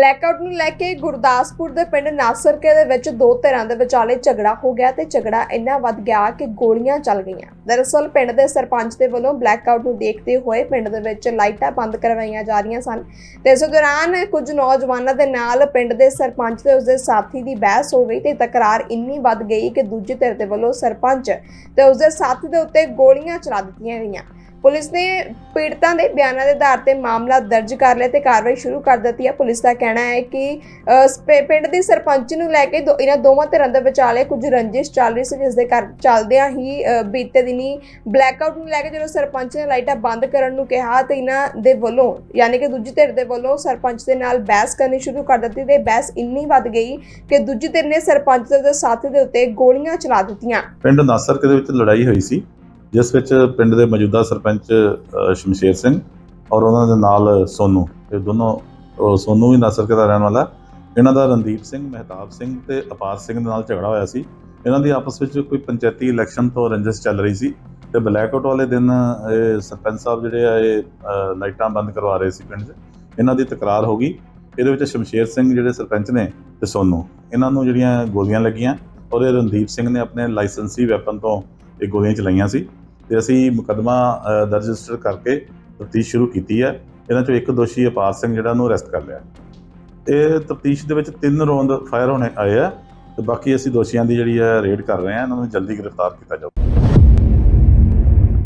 Blackout ਨੂੰ ਲੈ ਕੇ ਗੁਰਦਾਸਪੁਰ ਦੇ ਪਿੰਡ ਨਾਸਰਕੇ ਦੇ ਵਿੱਚ ਦੋ ਧਿਰਾਂ ਦੇ ਵਿਚਾਲੇ ਝਗੜਾ ਹੋ ਗਿਆ ਤੇ ਝਗੜਾ ਇੰਨਾ ਵੱਧ ਗਿਆ ਕਿ ਗੋਲੀਆਂ ਚੱਲ ਗਈਆਂ। ਦਰਅਸਲ ਪਿੰਡ ਦੇ ਸਰਪੰਚ ਦੇ ਵੱਲੋਂ ਬਲੈਕਆਊਟ ਨੂੰ ਦੇਖਦੇ ਹੋਏ ਪਿੰਡ ਦੇ ਵਿੱਚ ਲਾਈਟਾਂ ਬੰਦ ਕਰਵਾਈਆਂ ਜਾ ਰਹੀਆਂ ਸਨ ਤੇ ਇਸ ਦੌਰਾਨ ਕੁਝ ਨੌਜਵਾਨਾਂ ਦੇ ਨਾਲ ਪਿੰਡ ਦੇ ਸਰਪੰਚ ਤੇ ਉਸਦੇ ਸਾਥੀ ਦੀ ਬਹਿਸ ਹੋ ਗਈ ਤੇ ਤਕਰਾਰ ਇੰਨੀ ਵੱਧ ਗਈ ਕਿ ਦੂਜੀ ਧਿਰ ਦੇ ਵੱਲੋਂ ਸਰਪੰਚ ਤੇ ਉਸਦੇ ਸਾਥੀ ਦੇ ਉੱਤੇ ਗੋਲੀਆਂ ਚਲਾ ਦਿੱਤੀਆਂ ਗਈਆਂ। ਪੁਲਿਸ ਨੇ ਪੀੜਤਾਂ ਦੇ ਬਿਆਨਾਂ ਦੇ ਆਧਾਰ ਤੇ ਮਾਮਲਾ ਦਰਜ ਕਰ ਲਿਆ ਤੇ ਕਾਰਵਾਈ ਸ਼ੁਰੂ ਕਰ ਦਿੱਤੀ ਹੈ। ਪੁਲਿਸ ਦਾ ਕਹਿਣਾ ਹੈ ਕਿ ਅ, ਪਿੰਡ ਦੀ ਸਰਪੰਚ ਨੂੰ ਲੈ ਕੇ ਦੋ- ਇਹਨਾਂ ਦੋਵਾਂ ਧਿਰਾਂ ਦੇ ਵਿਚਾਲੇ ਕੁਝ ਰੰਜਿਸ਼ ਚੱਲ ਰਹੀ ਸੀ ਜਿਸ ਦੇ ਕਰ ਚੱਲਦਿਆਂ ਹੀ ਅ, ਬੀਤੇ ਦਿਨੀ ਬਲੈਕਆਊਟ ਨੂੰ ਲੈ ਕੇ ਜਦੋਂ ਸਰਪੰਚ ਨੇ ਲਾਈਟਾਂ ਬੰਦ ਕਰਨ ਨੂੰ ਕਿਹਾ ਤੇ ਇਹਨਾਂ ਦੇ ਵੱਲੋਂ ਯਾਨੀ ਕਿ ਦੂਜੀ ਧਿਰ ਦੇ ਵੱਲੋਂ ਸਰਪੰਚ ਦੇ ਨਾਲ ਬਹਿਸ ਕਰਨੀ ਸ਼ੁਰੂ ਕਰ ਦਿੱਤੀ ਤੇ ਬਹਿਸ ਇੰਨੀ ਵੱਧ ਗਈ ਕਿ ਦੂਜੀ ਧਿਰ ਨੇ ਸਰਪੰਚ ਦੇ ਸਾਥੀ ਦੇ ਉੱਤੇ ਗੋਲੀਆਂ ਚਲਾ ਦਿੱਤੀਆਂ। ਪਿੰਡ ਨਾਸਰਕੇ ਦੇ ਵਿੱਚ ਲੜਾਈ ਹੋਈ ਸੀ। ਜਿਸ ਵਿੱਚ ਪਿੰਡ ਦੇ ਮੌਜੂਦਾ ਸਰਪੰਚ ਸ਼ਮਸ਼ੇਰ ਸਿੰਘ ਔਰ ਉਹਨਾਂ ਦੇ ਨਾਲ ਸੋਨੂ। ਇਹ ਦੋਨੋਂ ਉਹ ਸੋਨੂ ਵੀ ਨਾਸਰਕੇ ਦਾ ਰਹਿਣ ਵਾਲਾ। ਇਹਨਾਂ ਦਾ ਰਣਦੀਪ ਸਿੰਘ, ਮਹਿਤਾਬ ਸਿੰਘ ਤੇ ਅਪਾਰ ਸਿੰਘ ਦੇ ਨਾਲ ਝਗੜਾ ਹੋਇਆ ਸੀ। ਇਹਨਾਂ ਦੀ ਆਪਸ ਵਿੱਚ ਕੋਈ ਪੰਚਾਇਤੀ ਇਲੈਕਸ਼ਨ ਤੋਂ ਰੰਜਿਸ਼ ਚੱਲ ਰਹੀ ਸੀ ਤੇ ਬਲੈਕਆਊਟ ਵਾਲੇ ਦਿਨ ਇਹ ਸਰਪੰਚ ਸਾਹਿਬ ਜਿਹੜੇ ਆ, ਇਹ ਲਾਈਟਾਂ ਬੰਦ ਕਰਵਾ ਰਹੇ ਸੀ ਪਿੰਡ 'ਚ। ਇਹਨਾਂ ਦੀ ਤਕਰਾਰ ਹੋ ਗਈ। ਇਹਦੇ ਵਿੱਚ ਸ਼ਮਸ਼ੇਰ ਸਿੰਘ ਜਿਹੜੇ ਸਰਪੰਚ ਨੇ ਤੇ ਸੋਨੂ। ਇਹਨਾਂ ਨੂੰ ਜਿਹੜੀਆਂ ਗੋਲੀਆਂ ਲੱਗੀਆਂ ਔਰ ਇਹ ਰਣਦੀਪ ਸਿੰਘ ਨੇ ਆਪਣੇ ਲਾਇਸੈਂਸੀ ਵੈਪਨ ਤੋਂ ਇਹ ਗੋਲੀਆਂ ਚਲਾਈਆਂ ਸੀ। ਤੇ ਅਸੀਂ ਮੁਕੱਦਮਾ ਦਰਜ ਰਜਿਸਟਰ ਕਰਕੇ ਤਫਤੀਸ਼ ਸ਼ੁਰੂ ਕੀਤੀ ਹੈ। ਇਹਨਾਂ ਚੋਂ ਇੱਕ ਦੋਸ਼ੀ ਅਪਾਰ ਸਿੰਘ ਜਿਹੜਾ ਨੂੰ ਅਰੈਸਟ ਕਰ ਲਿਆ। ਇਹ ਤਫਤੀਸ਼ ਦੇ ਵਿੱਚ ਤਿੰਨ ਰੌਂਦ ਫਾਇਰ ਹੋਣੇ ਆਏ ਆ ਤੇ ਬਾਕੀ ਅਸੀਂ ਦੋਸ਼ੀਆਂ ਦੀ ਜਿਹੜੀ ਹੈ ਰੇਡ ਕਰ ਰਹੇ ਹਾਂ। ਇਹਨਾਂ ਨੂੰ ਜਲਦੀ ਗ੍ਰਿਫਤਾਰ ਕੀਤਾ ਜਾਊ।